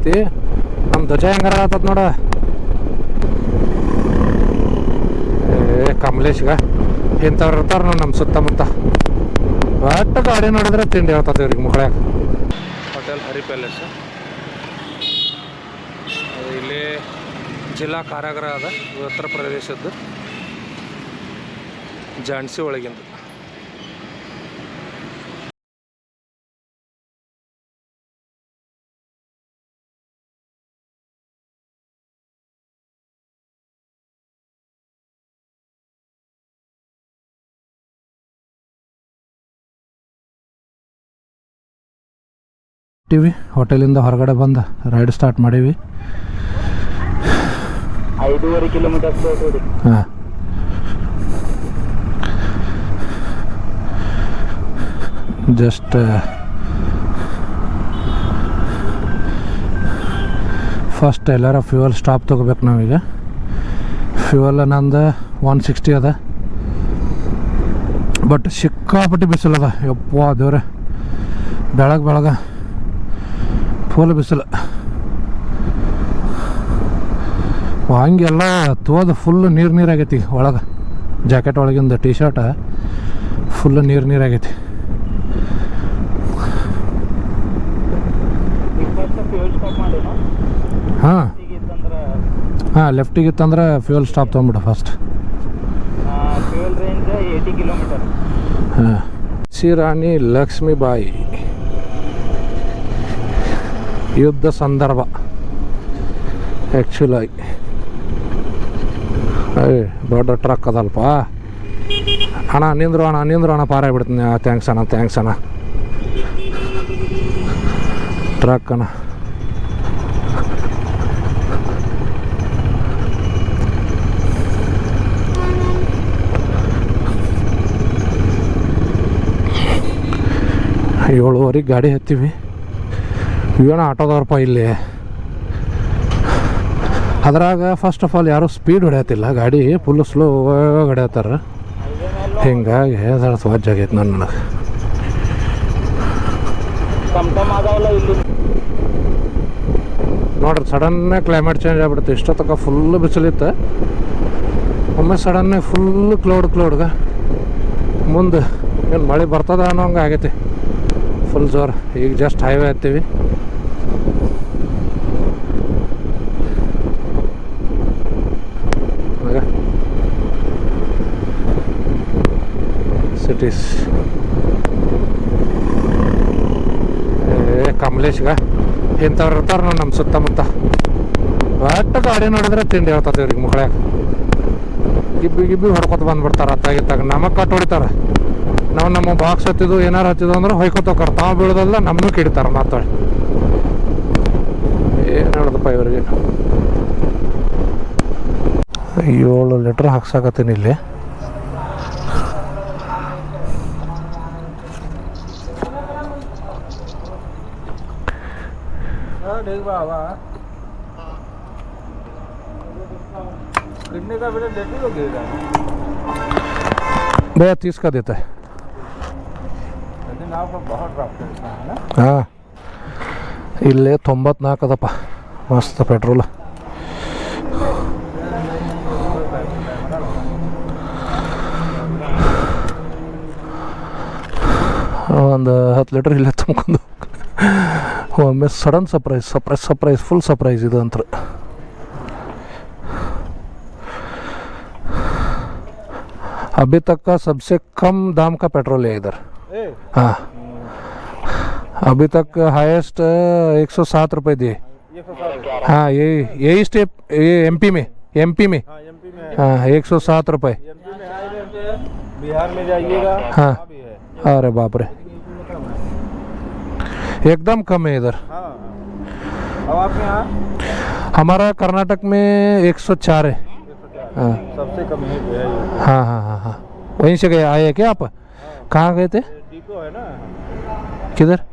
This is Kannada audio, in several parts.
ಐತಿ. ನಮ್ಮ ಧ್ವಜ ಹೆಂಗಾರ ಆತದ ನೋಡ. ಏ ಕಮಲೇಶ್ಗ ಇಂಥವ್ರು ಇರ್ತಾರ ನೋಡಿ ನಮ್ಮ ಸುತ್ತಮುತ್ತ. ಒಟ್ಟ ಗಾಡಿ ನೋಡಿದ್ರೆ ತಿಂಡಿ ಹೇಳ್ತದೆ ಇವ್ರಿಗೆ ಮುಕ್ಕಳ್ಯಾಗ ಹೋಟೆಲ್ ಹರಿ ಪ್ಯಾಲೇಸ್. ಇಲ್ಲಿ ಜಿಲ್ಲಾ ಕಾರಾಗೃಹ ಅದ ಉತ್ತರ ಪ್ರದೇಶದ್ದು. ಜಾನ್ಸಿ ಒಳಗಿಂದು. ಟಿವಿ ಹೋಟೆಲಿಂದ ಹೊರಗಡೆ ಬಂದು ರೈಡ್ ಸ್ಟಾರ್ಟ್ ಮಾಡೀವಿ. ಐದೂವರೆ ಕಿಲೋಮೀಟರ್ ಹಾಂ. ಜಸ್ಟ್ ಫಸ್ಟ್ ಎಲ್ಲರ ಫ್ಯೂಯಲ್ ಸ್ಟಾಪ್ ತೊಗೋಬೇಕು ನಾವೀಗ. ಫ್ಯೂಯಲ್ ನಂದು ಒನ್ ಸಿಕ್ಸ್ಟಿ ಅದ. ಬಟ್ ಸಿಕ್ಕಾಪಟ್ಟಿ ಬಿಸಿಲದ. ಯಪ್ಪ ದೇವ್ರೆ. ಬೆಳಗ್ಗೆ ಬೆಳಗ್ಗೆ ಫುಲ್ ಬಿಸಿಲು. ಹಂಗೆಲ್ಲ ತೋದ ಫುಲ್ ನೀರು ನೀರಾಗೈತಿ ಒಳಗೆ. ಜಾಕೆಟ್ ಒಳಗಿಂದ ಟೀ ಶರ್ಟ ಫುಲ್ ನೀರು ನೀರಾಗೈತಿ ಹಾಂ. ಹಾಂ ಲೆಫ್ಟಿಗೆ ಇತ್ತಂದ್ರೆ ಫ್ಯೂಯಲ್ ಸ್ಟಾಪ್ ತೊಗೊಂಬಿಡು ಫಸ್ಟ್ ಹಾಂ ಹಾಂ. ಶ್ರೀರಾಣಿ ಲಕ್ಷ್ಮೀಬಾಯಿ. ಯುದ್ಧ ಸಂದರ್ಭ. ಆ್ಯಕ್ಚುಲಾಗಿ ಏಯ್ ದೊಡ್ಡ ಟ್ರಕ್ ಅದಲ್ಪ. ಅಣ್ಣ, ನಿಂದ್ರು ಅಣ್ಣ ನಿಂದ್ರು ಅಣ್ಣ ಪಾರ ಬಿಡ್ತೀನಿ. ಥ್ಯಾಂಕ್ಸ್ ಅಣ್ಣ ಥ್ಯಾಂಕ್ಸ್ ಅಣ್ಣ. ಟ್ರಕ್ ಅಣ್ಣ. ಏಳುವರೆಗೆ ಗಾಡಿ ಹತ್ತೀವಿ. ಇವನ ಆಟೋದವ್ರಪ್ಪ ಇಲ್ಲಿ. ಅದ್ರಾಗ ಫಸ್ಟ್ ಆಫ್ ಆಲ್ ಯಾರೂ ಸ್ಪೀಡ್ ಹೊಡೆಯತ್ತಿಲ್ಲ. ಗಾಡಿ ಫುಲ್ ಸ್ಲೋ ಹೊಡೆಯತ್ತಾರ. ಹಿಂಗಾಗಿ ಆಗೈತೆ ನನ್ನ ನನಗೆ ನೋಡ್ರಿ ಸಡನ್ ಕ್ಲೈಮೇಟ್ ಚೇಂಜ್ ಆಗ್ಬಿಡುತ್ತೆ. ಇಷ್ಟೊತ್ತಕ ಫುಲ್ ಬಿಸಿಲಿತ್ತು. ಒಮ್ಮೆ ಸಡನ್ನೇ ಫುಲ್ ಕ್ಲೌಡ್ ಕ್ಲೌಡ್ಗ ಮುಂದೆ ಏನು ಮಳೆ ಬರ್ತದ ಅನ್ನೋ ಹಂಗೆ ಆಗೈತಿ. ಫುಲ್ ಜೋರು. ಈಗ ಜಸ್ಟ್ ಹೈವೇ ಹತ್ತೀವಿ. ಸಿಟೀಸ್ ಏ ಕಮಲೇಶ್ಗ ಇಂಥವ್ರು ಇರ್ತಾರ ನೋಡಿ ನಮ್ಮ ಸುತ್ತಮುತ್ತ. ಒಟ್ಟು ಗಾಡಿ ನೋಡಿದ್ರೆ ತಿಂಡಿ ಹೇಳ್ತದೆ ಇವ್ರಿಗೆ ಮುಕ್ಕಳ್ಯಾಗ ಗಿಬ್ಬಿ ಗಿಬ್ಬಿ ಹೊಡ್ಕೊತ ಬಂದ್ಬಿಡ್ತಾರೆ ಅತ್ತಾಗಿತ್ತಾಗ ನಮಗೆ ಕಟ್ ಹೊಡಿತಾರೆ. ನಾವು ನಮ್ಮ ಬಾಕ್ಸ್ ಹತ್ತಿದ್ದು, ಏನಾರು ಹತ್ತಿದ್ದು ಅಂದ್ರೆ ಹೊಯ್ಕೊತ ಹೋಗ್ತಾರ. ತಾವು ಬೀಳೋದಲ್ಲ ನಮ್ಮನ್ನು ಕಿಡಿತಾರೆ ಮಾತಾಡಿ. ಏನು ಹೇಳದಪ್ಪ ಇವರಿಗೆ. ಏಳು ಲೀಟ್ರ್ ಹಾಕ್ಸಾಕತ್ತೀನಿ ಇಲ್ಲಿ. देख बाबा कितने का बेटा डेटी लगेगा भैया तीस का देता है लेकिन आपका बहुत रफ है ना ಹಾಂ ಇಲ್ಲೇ ತೊಂಬತ್ನಾಲ್ಕು ಅದಪ್ಪ ಮಸ್ತ್ ಪೆಟ್ರೋಲ್ ಒಂದು ಹತ್ತು ಲೀಟ್ರ್ ಇಲ್ಲೇ ತುಂಬ್ಕೊಂಡು ಒಮ್ಮೆ sudden surprise surprise surprise full surprise ಇದು ಅಂತ अभी तक का सबसे कम दाम का पेट्रोल है इधर ए हाँ अभी तक हाईएस्ट एक सौ सात रुपये दिए ये फसा हाँ यही यही स्टेप ये एमपी में एमपी में हाँ एमपी में है हाँ एक सौ सात रुपये एमपी में हाई रेंज है बिहार में जाइएगा हाँ। वहाँ भी है अरे बाप रे एकदम कम है इधर हाँ अब आपके यहाँ हमारा कर्नाटक में एक सौ चार है हाँ सबसे कम है जो है ये हाँ हाँ हाँ हाँ वहीं से गए आए क्या आप कहाँ गए थे ये डिपो है ना किधर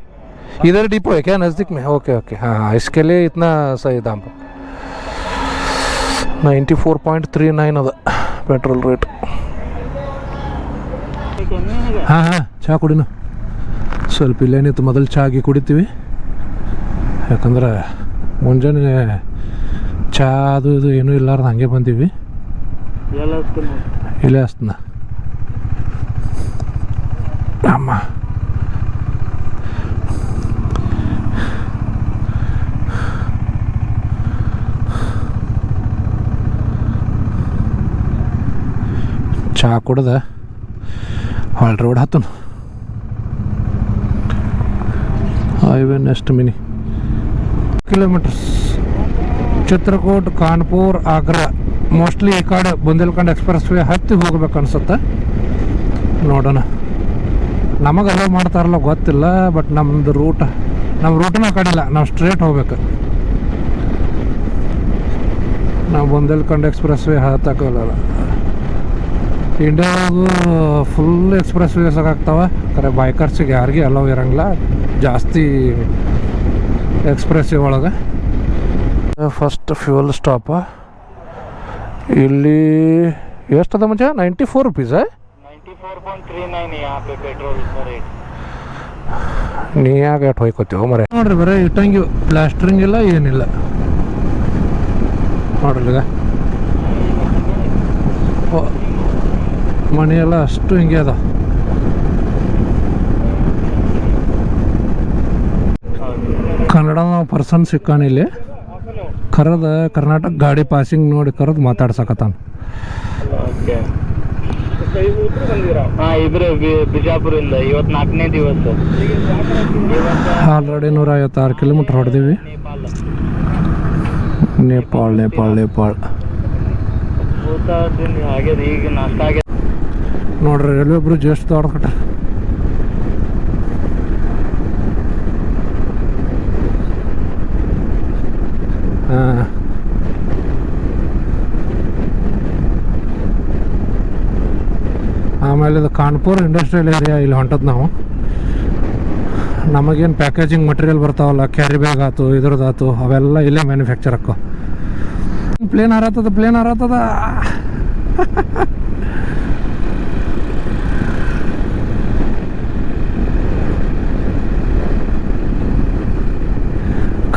इधर डिपो है क्या नज़दीक में ओके ओके हाँ हाँ इसके लिए इतना सही दाम ninety four point three nine ಅದ ಪೆಟ್ರೋಲ್ ರೇಟ್ ಹಾಂ ಹಾಂ ಚಹಾ ಕುಡಿನು ಸ್ವಲ್ಪ ಇಲ್ಲೇನಿತ್ತು ಮೊದಲು ಚಹಾ ಆಗಿ ಕುಡಿತೀವಿ. ಯಾಕಂದ್ರೆ ಮುಂಜಾನೆ ಚಹಾ ಅದು ಇದು ಏನೂ ಇಲ್ಲಾರ್ದು ಹಂಗೆ ಬಂದೀವಿ. ಇಲ್ಲೇ ಹಸ್ತನ ಅಮ್ಮ. ಚಹಾ ಕುಡ್ದ ಹಾಲ್ road ಹತ್ತನು. Highway next many kilometres Chitrakoot Kanpur Agra mostly ಈ ಕಡೆ ಬುಂದೇಲ್ಖಂಡ್ ಎಕ್ಸ್ಪ್ರೆಸ್ ವೇ ಹತ್ತಿ ಹೋಗ್ಬೇಕು ಅನ್ಸುತ್ತೆ. ನೋಡೋಣ. ನಮಗೆ ಅಲೋ ಮಾಡ್ತಾರಲ್ಲ ಗೊತ್ತಿಲ್ಲ ಬಟ್ ನಮ್ದು ರೂಟ್ ನಮ್ಮ ರೂಟನ್ನ ಕಡಿಲ್ಲ. ನಾವು ಸ್ಟ್ರೇಟ್ ಹೋಗ್ಬೇಕು. ನಾವು ಬುಂದೇಲ್ಖಂಡ್ ಎಕ್ಸ್ಪ್ರೆಸ್ ವೇ ಹತ್ತಕ್ಕಲ್ಲ ಇಂಡಿಯಾಗೂ ಫುಲ್ ಎಕ್ಸ್ಪ್ರೆಸ್ ವೇಸ್ ಆಗ್ತಾವೆ ಖರೆ ಬೈಕರ್ಸಿಗೆ ಯಾರಿಗೆ ಅಲೋ ಇರಂಗಿಲ್ಲ. ಜಾಸ್ತಿ ಎಕ್ಸ್ಪ್ರೆಸ್ ಒಳಗೆ. ಫಸ್ಟ್ ಫ್ಯೂಯಲ್ ಸ್ಟಾಪ ಇಲ್ಲಿ ಎಷ್ಟದ ಮುಂಚೆ? ನೈಂಟಿ ಫೋರ್ ರುಪೀಸ್ ನೀ ಯಾಕೆ ಎಟ್ ಹೋಯ್ಕೋತೀವ ಮರೆ? ನೋಡ್ರಿ ಬರ ಇಟ್ಟಂಗಿ ಪ್ಲಾಸ್ಟ್ರಿಂಗ್ ಇಲ್ಲ ಏನಿಲ್ಲ. ನೋಡ್ರಿ ಈಗ. ಮನೆಯೆಲ್ಲ ಅಷ್ಟು ಹಿಂಗೆ ಅದ. ಕನ್ನಡ ಪರ್ಸನ್ ಸಿಕ್ಕಾನ ಇಲ್ಲಿ. ಕರದ ಕರ್ನಾಟಕ ಗಾಡಿ ಪಾಸಿಂಗ್ ನೋಡಿ ಕರೆದು ಮಾತಾಡ್ಸಕತ್ತಾನ. ಓಕೆ. ಹಾಂ ಇದ್ರೆ ಬಿಜಾಪುರಿಂದ ಇವತ್ತು ನಾಲ್ಕನೇ ದಿವಸ. ಇವತ್ತು ಆಲ್ರೆಡಿ ನೂರ ಐವತ್ತಾರು ಕಿಲೋಮೀಟ್ರ್ ಹೊಡೆದೀವಿ. ನೇಪಾಳ ನೇಪಾಳ್ ನೇಪಾಳ್. ನೋಡ್ರಿ ರೈಲ್ವೆ ಬ್ರಿಡ್ಜ್ ಎಷ್ಟು ದೊಡ್ಡ ಆಮೇಲೆ ಇದು ಕಾನ್ಪುರ್ ಇಂಡಸ್ಟ್ರಿಯಲ್ ಏರಿಯಾ ಇಲ್ಲಿ ಹೊಂಟದ್ ನಾವು. ನಮಗೇನು ಪ್ಯಾಕೇಜಿಂಗ್ ಮಟೀರಿಯಲ್ ಬರ್ತಾವಲ್ಲ ಕ್ಯಾರಿ ಬ್ಯಾಗ್ ಆಯ್ತು ಇದ್ರದ್ದಾತು, ಅವೆಲ್ಲ ಇಲ್ಲೇ ಮ್ಯಾನುಫ್ಯಾಕ್ಚರ್ ಹಾಕೋ ಪ್ಲೇನ್ ಹಾರತ್ತದ ಪ್ಲೇನ್ ಹಾರತ್ತದ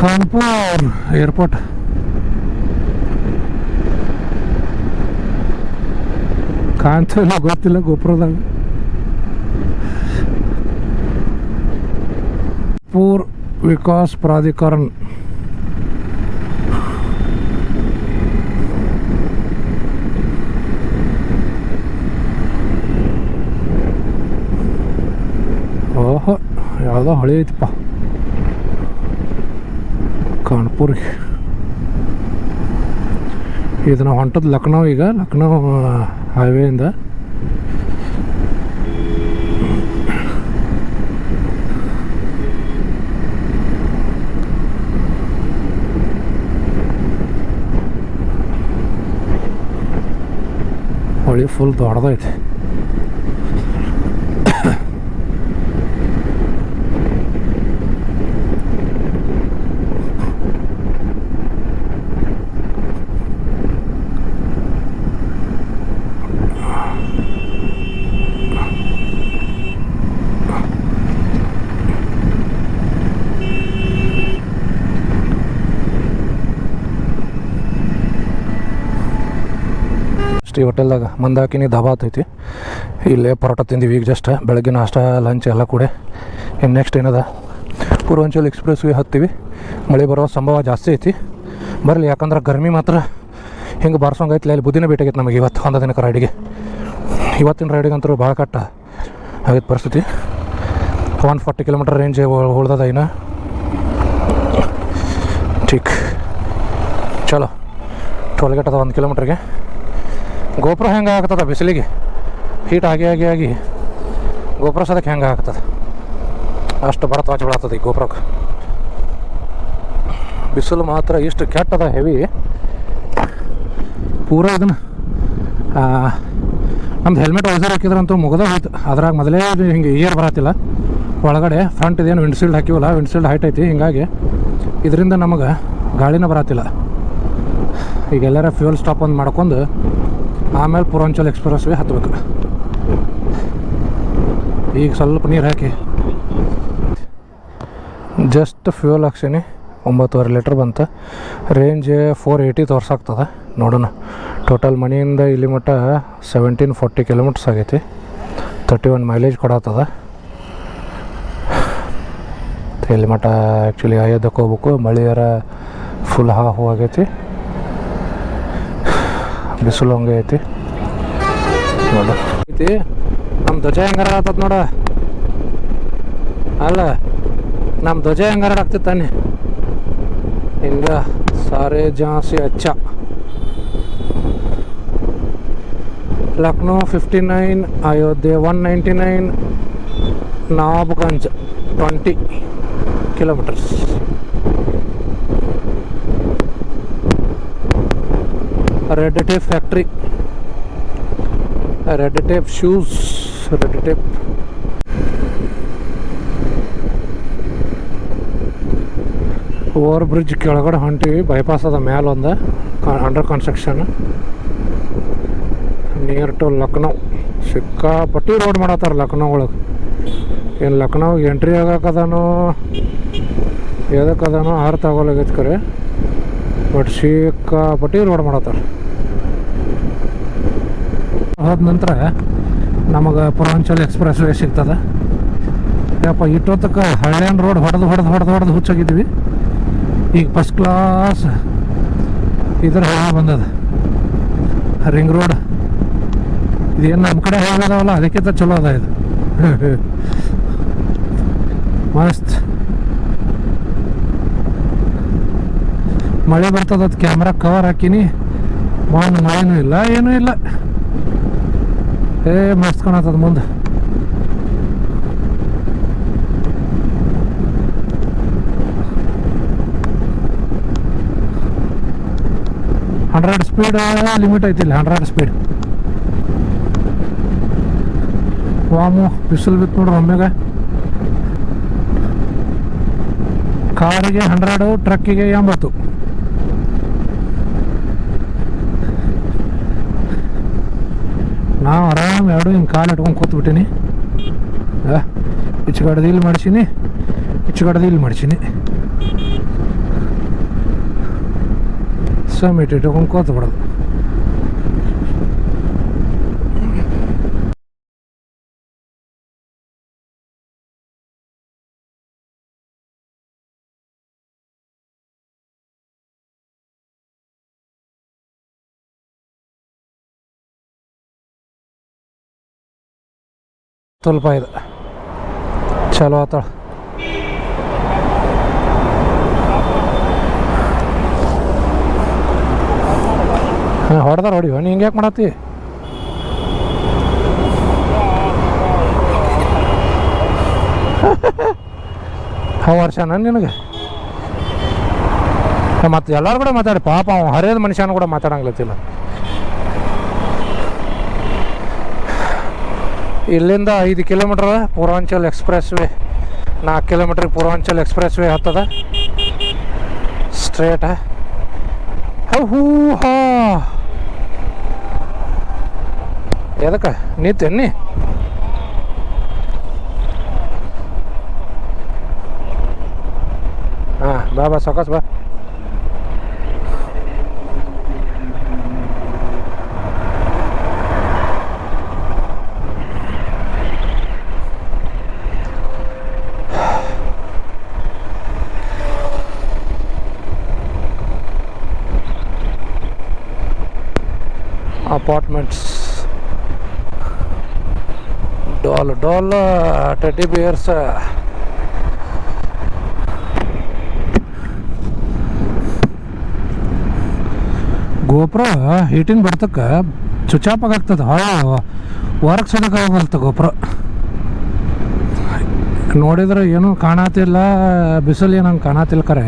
ಕಾನ್ಪುರ್ ಏರ್ಪೋರ್ಟ್. ಕಾಣ್ತಿಲ್ಲ ಗೊತ್ತಿಲ್ಲ ಗೋಪುರದಾಗ. ಪೂರ್ ವಿಕಾಸ್ ಪ್ರಾಧಿಕರಣ. ಓಹೋ ಯಾವುದೋ ಹಳಿ ಐತಪ್ಪ. ಕಾನ್ಪುರ್ಗೆ ಇದು ನಾವು ಹೊಂಟದ್ದು ಲಕ್ನೋ ಈಗ ಲಕ್ನೋ ಹೈವೇಯಿಂದ. ಹೊಳಿ ಫುಲ್ ದೊಡ್ಡದೈತೆ. ಈ ಹೋಟೆಲ್ದಾಗ ಮಂದಾಕಿನಿ ಧಾಬಾ ಐತಿ ಇಲ್ಲೇ ಪರೋಟ ತಿಂದೀವಿ ಈಗ ಜಸ್ಟ್ ಬೆಳಗ್ಗೆ ನಾಷ್ಟ ಲಂಚ್ ಎಲ್ಲ ಕೂಡ. ಇನ್ನು ನೆಕ್ಸ್ಟ್ ಏನದ? ಪೂರ್ವಾಂಚಲ್ ಎಕ್ಸ್ಪ್ರೆಸ್ ಹತ್ತೀವಿ. ಮಳೆ ಬರೋ ಸಂಭವ ಜಾಸ್ತಿ ಐತಿ. ಬರಲಿ, ಯಾಕಂದ್ರೆ ಗರ್ಮಿ ಮಾತ್ರ. ಹಿಂಗೆ ಬಾರ್ಸೋಂಗೈತಿ ಅಲ್ಲಿ ಬುದ್ಧಿನೇ ಭೇಟಿಯಾಗೈತೆ ನಮಗೆ ಇವತ್ತು, ಒಂದು ದಿನಕ್ಕೆ ರೈಡಿಗೆ ಇವತ್ತಿನ ರೈಡಿಗೆ ಅಂತೂ ಭಾಳ ಕಟ್ಟ ಆಗೈತೆ ಪರಿಸ್ಥಿತಿ. ಒನ್ ಫಾರ್ಟಿ ಕಿಲೋಮೀಟರ್ ರೇಂಜ್ ಉಳ್ದದ ಇನ್ನು. ಠೀಕ್ ಚಲೋ. ಟೋಲ್ಗೇಟ್ ಅದ ಒಂದು ಕಿಲೋಮೀಟ್ರಿಗೆ ಗೋಪುರ ಹೆಂಗೆ ಆಗ್ತದ ಬಿಸಿಲಿಗೆ? ಹೀಟ್ ಆಗಿ ಆಗಿ ಆಗಿ ಗೋಪುರ ಸದಕ್ಕೆ ಹೆಂಗೆ ಆಗ್ತದೆ ಅಷ್ಟು ಬಡತ ವಾಚ್ ಬೀಳತ್ತದ ಈ ಗೋಪುರಕ್ಕೆ. ಬಿಸಿಲು ಮಾತ್ರ ಇಷ್ಟು ಕೆಟ್ಟದ ಹೆವಿ. ಪೂರ ಇದನ್ನು ನಮ್ದು ಹೆಲ್ಮೆಟ್ ವೈಸರ್ ಹಾಕಿದ್ರಂತೂ ಮುಗದ ಹೋಯ್ತು. ಅದ್ರಾಗ ಮೊದಲೇ ಹಿಂಗೆ ಏರ್ ಬರತ್ತಿಲ್ಲ. ಒಳಗಡೆ ಫ್ರಂಟ್ ಇದೇನು ವಿಂಡ್ಶೀಲ್ಡ್ ಹಾಕಿವಲ್ಲ ವಿಂಡ್ಶೀಲ್ಡ್ ಹೈಟ್ ಐತಿ. ಹಿಂಗಾಗಿ ಇದರಿಂದ ನಮಗೆ ಗಾಳಿನ ಬರತ್ತಿಲ್ಲ. ಈಗ ಎಲ್ಲರ ಫ್ಯೂಯಲ್ ಸ್ಟಾಪ್ ಒಂದು ಮಾಡ್ಕೊಂಡು ಆಮೇಲೆ ಪೂರ್ವಾಂಚಲ್ ಎಕ್ಸ್ಪ್ರೆಸ್ ವೇ ಹತ್ಬೇಕು. ಈಗ ಸ್ವಲ್ಪ ನೀರು ಹಾಕಿ. ಜಸ್ಟ್ ಫ್ಯೂಯಲ್ ಹಾಕ್ಸೀನಿ ಒಂಬತ್ತುವರೆ ಲೀಟ್ರ್ ಬಂತು. ರೇಂಜ್ ಫೋರ್ ಏಯ್ಟಿ ತೋರ್ಸಾಗ್ತದೆ, ನೋಡೋಣ. ಟೋಟಲ್ ಮನೆಯಿಂದ ಇಲ್ಲಿ ಮಟ್ಟ ಸೆವೆಂಟೀನ್ ಫೋರ್ಟಿ ಕಿಲೋಮೀಟರ್ಸ್ ಆಗೈತಿ. ತರ್ಟಿ ಒನ್ ಮೈಲೇಜ್ ಕೊಡತ್ತದ. ಇಲ್ಲಿ ಮಟ್ಟ ಆ್ಯಕ್ಚುಲಿ ಅಯೋಧ್ಯಕ್ಕೆ ಹೋಗ್ಬೇಕು. ಮಳೆಯರ ಫುಲ್ ಹಾ ಹೂ ಆಗೈತಿ. ಬಿಸಿಲು ಹಂಗೆ ಐತಿ ಐತಿ? ನಮ್ಮ ಧ್ವಜ ಹೆಂಗಾರ ಆತದ ನೋಡ. ಅಲ್ಲ ನಮ್ಮ ಧ್ವಜ ಹೆಂಗಾರ ಆಗ್ತಿತ್ತಾನೆ ಹಿಂಗ ಸಾರೆ ಜಾಸ್ತಿ ಅಚ್ಚ. Lucknow fifty nine Ayodhya one ninety nine Nawabganj twenty kilometres red tape factory red tape shoes red tape over bridge ಕೆಳಗಡೆ ಹೊಂಟಿವಿ ಬೈಪಾಸ್ ಅದ ಮ್ಯಾಲ ಒಂದು under construction near to Lucknow ಸಿಕ್ಕಾಪಟ್ಟಿ road ಮಾಡತ್ತಾರ ಲಕ್ನೋ ಒಳಗೆ. ಏನು ಲಕ್ನೋ ಎಂಟ್ರಿ ಆಗಕ್ಕದಾನೋ ಎದಕ್ಕದನೋ ಆರು ಆಗೋಲಾಗೈತೆ ಕರೆ. ಬಟ್ ಸಿಕ್ಕಾಪಟ್ಟಿ ರೋಡ್ ಮಾಡತ್ತಾರ. ಹೋದ ನಂತರ ನಮಗೆ ಪೂರ್ವಾಂಚಲ್ ಎಕ್ಸ್ಪ್ರೆಸ್ ವೇ ಸಿಗ್ತದೆ. ಯಪ್ಪ ಇಟ್ಟೊತ್ತಕ್ಕೆ ಹಳ್ಳಿಯನ್ ರೋಡ್ ಹೊಡೆದು ಹೊಡೆದು ಹೊಡೆದು ಹೊಡೆದು ಹುಚ್ಚಾಗಿದ್ವಿ. ಈಗ ಫಸ್ಟ್ ಕ್ಲಾಸ್ ಇದ್ರ ಹಳ್ಳಿ ಬಂದದ. ರಿಂಗ್ ರೋಡ್ ಇದೇನು ನಮ್ಮ ಕಡೆ ಹೇಗದಾವಲ್ಲ ಅದಕ್ಕಿಂತ ಚಲೋ ಅದ ಇದು. ಮಸ್ತ್. ಮಳೆ ಬರ್ತದ, ಅದು ಕ್ಯಾಮ್ರಾ ಕವರ್ ಹಾಕಿನಿ. ಮಾನ್ ಮಳೆನೂ ಇಲ್ಲ, ಏನೂ ಇಲ್ಲ. ಏ ಮಸ್ತ್ ಕಾಣತ್ತದ ಮುಂದೆ. ಹಂಡ್ರೆಡ್ ಸ್ಪೀಡ್ ಲಿಮಿಟ್ ಐತಿಲ್ಲ ಹಂಡ್ರೆಡ್ ಸ್ಪೀಡ್ ವಾಮು, ಬಿಸಿಲು ಬಿತ್ತು ನೋಡ್ರಿ ಒಮ್ಮೆಗೆ. ಕಾರಿಗೆ ಹಂಡ್ರೆಡು ಟ್ರಕ್ಕಿಗೆ ಎಂಬತ್ತು. ನಾವು ಆರಾಮ್ ಎರಡು ಹಿಂಗೆ ಕಾಲು ಇಟ್ಕೊಂಡು ಕೂತ್ಬಿಟ್ಟಿನಿ. ಇಚ್ಚುಗಡ್ದು ಇಲ್ಲಿ ಮಾಡ್ಸೀನಿ ಇಚ್ಚುಗಡ್ದು ಇಲ್ಲಿ ಮಾಡ್ಸೀನಿ. ಸಮಿಟ್ ಇಟ್ಕೊಂಡು ಕೂತ್ ಸ್ವಲ್ಪ ಇದು. ಚಲೋ ಆತಾಳ ಹೊಡೆದ ಹೊಡೆದಾರ ನೀ ಹಿಂಗೆ ಯಾಕೆ ಮಾಡತ್ತಿ? ಹಾ ವರ್ಷನ ನಿನಗೆ. ಮತ್ತು ಎಲ್ಲರೂ ಕೂಡ ಮಾತಾಡಿ, ಪಾಪ ಅವ ಹರಿಯದ ಮನುಷ್ಯನ ಕೂಡ ಮಾತಾಡಂಗ್ಲತ್ತಿಲ್ಲ. ಇಲ್ಲಿಂದ ಐದು ಕಿಲೋಮೀಟ್ರ್ ಪೂರ್ವಾಂಚಲ್ ಎಕ್ಸ್ಪ್ರೆಸ್ ವೇ ನಾಲ್ಕು ಕಿಲೋಮೀಟ್ರ್ ಪೂರ್ವಾಂಚಲ್ ಎಕ್ಸ್ಪ್ರೆಸ್ ವೇ ಹತ್ತದ. ಸ್ಟ್ರೇಟ. ಹೂ ಹಾ ಎದಕ್ಕೆ ನೀತೇನಿ ಹಾಂ, ಬಾ ಬಾ, ಸಾಕಸ್ ಬಾ. Apartments. Doll doll, teddy bears. ಗೋಪುರ ಹೀಟಿನ ಬರ್ತಕ್ಕೆ ಚುಚಾಪಾಗ್ತದೆ ವರ್ಕ್ ಹೊರಗೆ ಸಡಕಾಗಲ್ತ ಗೋಪುರ. ನೋಡಿದ್ರೆ ಏನೂ ಕಾಣತಿಲ್ಲ, ಬಿಸಿಲು ಏನಂಗೆ ಕಾಣತಿಲ್ಲ ಕರೆ.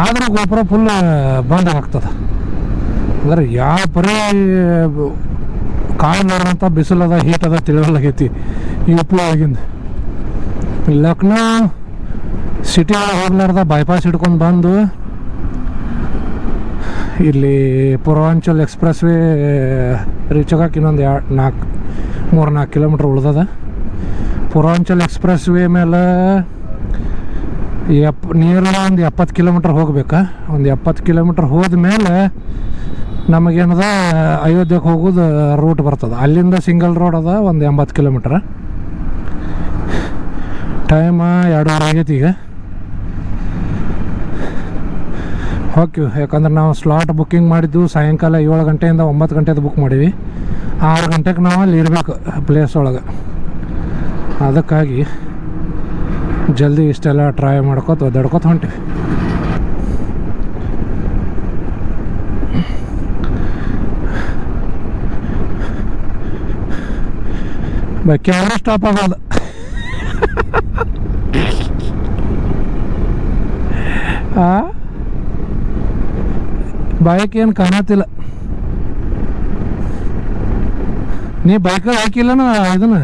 ಆದರೂ ಗೋಪುರ ಫುಲ್ ಬಂದ್ ಆಗ್ತದೆ. ಅಂದ್ರೆ ಯಾವ ಪರಿ ಕಾಣಲಾರ್ದಂಥ ಬಿಸಿಲದ ಹೀಟ್ ಅದ ತಿಳಿವಲ್ಲಾಗೈತಿ ಈ ಒಳಗಿಂದ. ಲಕ್ನೋ ಸಿಟಿ ಹೋಗ್ಲಾರ್ದ ಬೈಪಾಸ್ ಹಿಡ್ಕೊಂಡು ಬಂದು, ಇಲ್ಲಿ ಪೂರ್ವಾಂಚಲ್ ಎಕ್ಸ್ಪ್ರೆಸ್ ವೇ ರೀಚ್ ಆಗಕ್ಕೆ ಇನ್ನೊಂದು ಎರಡು ನಾಲ್ಕು ಮೂರು ನಾಲ್ಕು ಕಿಲೋಮೀಟ್ರ್ ಉಳ್ದದ. ಪೂರ್ವಾಂಚಲ್ ಎಕ್ಸ್ಪ್ರೆಸ್ ವೇ ಮೇಲೆ ಎಪ್ ನಿಯರ್ಲಿ ಒಂದು ಎಪ್ಪತ್ತು ಕಿಲೋಮೀಟ್ರ್ ಹೋಗ್ಬೇಕಾ? ಒಂದು ಎಪ್ಪತ್ತು ಕಿಲೋಮೀಟ್ರ್ ಹೋದ ಮೇಲೆ ನಮಗೇನದ, ಅಯೋಧ್ಯೆಗೆ ಹೋಗೋದು ರೂಟ್ ಬರ್ತದೆ. ಅಲ್ಲಿಂದ ಸಿಂಗಲ್ ರೋಡ್ ಅದ, ಒಂದು ಎಂಬತ್ತು ಕಿಲೋಮೀಟ್ರ್ ಟೈಮ ಎರಡೂವರೆ ಆಗೈತಿ ಈಗ. ಓಕೆ ಯಾಕಂದ್ರೆ ನಾವು ಸ್ಲಾಟ್ ಬುಕ್ಕಿಂಗ್ ಮಾಡಿದ್ದು ಸಾಯಂಕಾಲ ಏಳು ಗಂಟೆಯಿಂದ ಒಂಬತ್ತು ಗಂಟೆದು ಬುಕ್ ಮಾಡೀವಿ. ಆರು ಗಂಟೆಗೆ ನಾವು ಅಲ್ಲಿ ಇರಬೇಕು ಪ್ಲೇಸ್ ಒಳಗೆ. ಅದಕ್ಕಾಗಿ ಜಲ್ದಿ ಇಷ್ಟೆಲ್ಲ ಟ್ರೈ ಮಾಡ್ಕೋತ ಒದ್ದಾಡ್ಕೋತ ಹೊಂಟಿವಿ. ಬೈ ಕ್ಯಾಮ್ರಾ ಸ್ಟಾಪ್ ಆಗೋದು ಆ ಬೈಕ್ ಏನು ಕಾಣತ್ತಿಲ್ಲ ನೀ ಬೈಕಲ್ಲಿ ಹಾಕಿಲ್ಲನ ಇದನ್ನ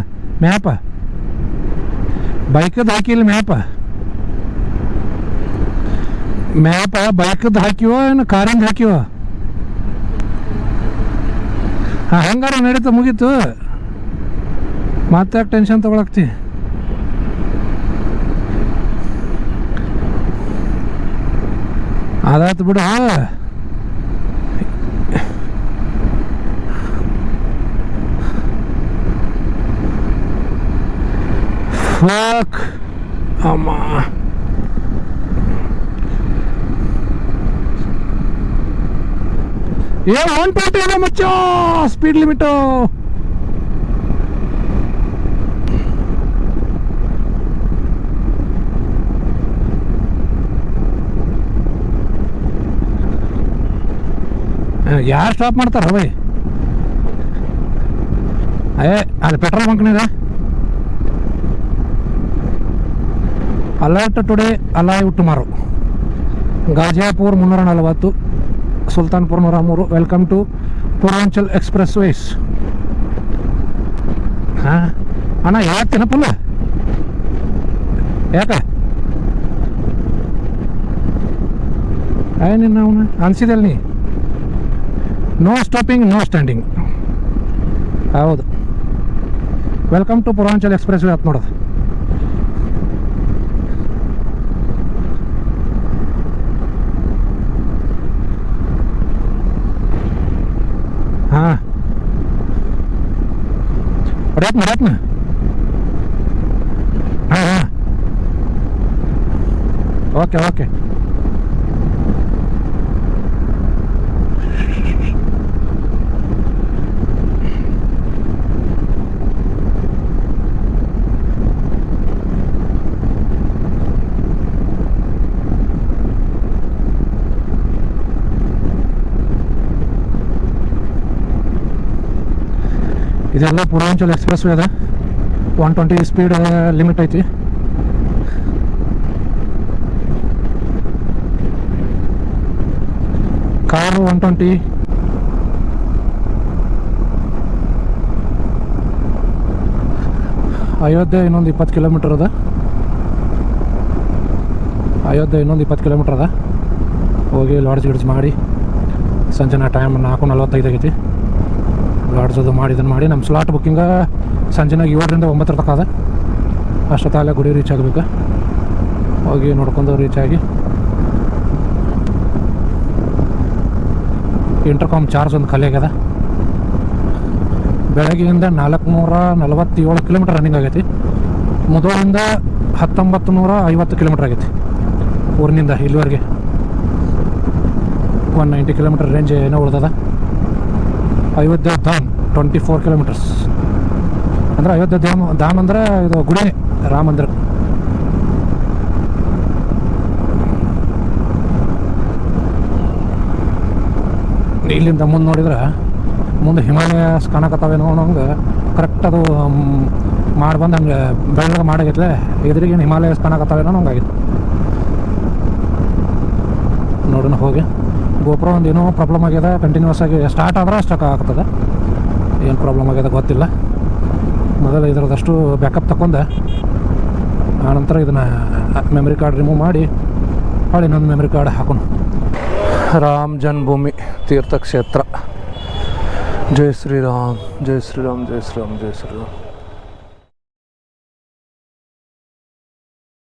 ಮ್ಯಾಪ ಬೈಕದ್ದು ಹಾಕಿಲ್ಲ ಮ್ಯಾಪ ಮ್ಯಾಪ ಬೈಕದ್ದು ಹಾಕಿವೋ ಏನು ಕಾರಿಂದ ಹಾಕಿವ? ಹಂಗಾರ ನಡೀತಾ ಮುಗೀತು. ಮತ್ತೆ ಯಾಕೆ ಟೆನ್ಷನ್ ತೊಗೊಳಕ್ತಿ. ಅದಾಯ್ತು ಬಿಡು ಫಕ್ ಅಮ್ಮ. ಏ ಒನ್ ಟ್ವೆಂಟಿ ಇದೆ ಮಚ್ಚೋ? ಸ್ಪೀಡ್ ಲಿಮಿಟು ಯಾರು ಸ್ಟಾಪ್ ಮಾಡ್ತಾರ ಬೈ? ಏ, ಅಲ್ಲಿ petrol ಬಂಕ್ನಾಗ alert today alive tomorrow Ghazipur ಮುನ್ನೂರ ನಲವತ್ತು ಸುಲ್ತಾನ್ಪುರ್ ನೂರ ಮೂರು welcome to Purvanchal expressways ಹಾಂ? ಅಣ್ಣ ಯಾಕಿನ ಪುಲ್ಲ ಯಾಕೆ? ಏ ನಿನ್ನ ಅವನು? ಅನ್ಸಿದಲ್ ನೀ? ನೋ ಸ್ಟಾಪಿಂಗ್ ನೋ ಸ್ಟ್ಯಾಂಡಿಂಗ್ ಹೌದು. ವೆಲ್ಕಮ್ ಟು ಪೂರ್ವಾಂಚಲ್ ಎಕ್ಸ್ಪ್ರೆಸ್ ಅಂತ ನೋಡೋದು. ಹಾಂ. ಹೊಡೆಯತ್ನ ಹೊಡ್ಯಾತ್ನ ಹಾಂ ಹಾಂ. ಓಕೆ ಓಕೆ ಇದೆಲ್ಲ ಪೂರ್ವಾಂಚಲ್ ಎಕ್ಸ್ಪ್ರೆಸ್ ವೇ ಅದ ಒನ್ ಟ್ವೆಂಟಿ ಸ್ಪೀಡ್ ಲಿಮಿಟ್ ಐತಿ. ಕಾರು ಒನ್ ಟ್ವೆಂಟಿ ಅಯೋಧ್ಯೆ ಇನ್ನೊಂದು ಇಪ್ಪತ್ತು ಕಿಲೋಮೀಟರ್ ಅದ ಅಯೋಧ್ಯೆ ಇನ್ನೊಂದು ಇಪ್ಪತ್ತು ಕಿಲೋಮೀಟರ್ ಅದ ಹೋಗಿ ಲಾಡ್ಜ್ ಗಿಡ್ಜ್ ಮಾಡಿ. ಸಂಜೆ ಟೈಮ್ ನಾಲ್ಕು ನಲ್ವತ್ತೈದು ಆಗೈತಿ. ಲಾಡ್ಜ್ ಅದು ಮಾಡಿ ಇದನ್ನು ಮಾಡಿ ನಮ್ಮ ಸ್ಲಾಟ್ ಬುಕ್ಕಿಂಗ ಸಂಜೆನಾಗ ಏಳರಿಂದ ಒಂಬತ್ತರ ತನಕ ಅದ. ಅಷ್ಟೊತ್ತಾಗಲೇ ಗುಡಿ ರೀಚ್ ಆಗಬೇಕು. ಹೋಗಿ ನೋಡ್ಕೊಂಡು ರೀಚ್ ಆಗಿ. ಇಂಟರ್ಕಾಮ್ ಚಾರ್ಜ್ ಒಂದು ಖಾಲಿ ಆಗ್ಯದ. ಬೆಳಗ್ಗೆಯಿಂದ ನಾಲ್ಕುನೂರ ನಲವತ್ತೇಳು ಕಿಲೋಮೀಟರ್ ರನ್ನಿಂಗ್ ಆಗೈತಿ. ಮುದೋಳಿಂದ ಹತ್ತೊಂಬತ್ತು ನೂರ ಐವತ್ತು ಕಿಲೋಮೀಟರ್ ಆಗೈತಿ. ಊರಿನಿಂದ ಇಲ್ಲಿವರೆಗೆ. ಒನ್ ನೈಂಟಿ ಕಿಲೋಮೀಟರ್ ರೇಂಜ್ ಏನೋ ಉಳ್ದದ. Ayodhya Dham twenty four kilometres ಅಂದ್ರೆ ಅಯೋಧ್ಯೆ ಧಾಮ್ ಧಾಮ್ ಅಂದರೆ ಇದು ಗುಡಿ ರಾಮ ಇಲ್ಲಿಂದ ಮುಂದೆ ನೋಡಿದ್ರೆ, ಮುಂದೆ ಹಿಮಾಲಯಸ್ ಕಾಣಕತ್ತಾವೇನೋ ಅನ್ನೋಂಗೆ ಕರೆಕ್ಟ್ ಅದು ಮಾಡಿ ಬಂದು ಹಂಗೆ ಬೆಳ್ಳಗ ಮಾಡಾಗೈತ್ಲೆ, ಎದುರಿಗೇನು ಹಿಮಾಲಯಸ್ ಕಾಣಕತ್ತಾವೇನೋ ಆಗಿತ್ತು ನೋಡೋಣ ಹೋಗಿ. ಗೋಪುರ ಒಂದು ಏನೋ ಪ್ರಾಬ್ಲಮ್ ಆಗ್ಯದ ಕಂಟಿನ್ಯೂಸ್ ಆಗಿ ಸ್ಟಾರ್ಟ್ ಆದ್ರೆ ಅಷ್ಟಕ್ಕೆ ಆಗ್ತದೆ. ಏನು ಪ್ರಾಬ್ಲಮ್ ಆಗ್ಯದ ಗೊತ್ತಿಲ್ಲ. ಮೊದಲು ಇದರದಷ್ಟು ಬ್ಯಾಕಪ್ ತಗೊಂಡೆ ಆನಂತರ ಇದನ್ನು ಮೆಮರಿ ಕಾರ್ಡ್ ರಿಮೂವ್ ಮಾಡಿ, ಹೊಳ್ಳಿ ಇನ್ನೊಂದು ಮೆಮರಿ ಕಾರ್ಡ್ ಹಾಕೋಣ. ರಾಮ್ ಜನ್ಮಭೂಮಿ ತೀರ್ಥಕ್ಷೇತ್ರ ಜೈ ಶ್ರೀರಾಮ್ ಜೈ ಶ್ರೀರಾಮ್ ಜೈ ಶ್ರೀರಾಮ್ ಜೈ ಶ್ರೀರಾಮ್.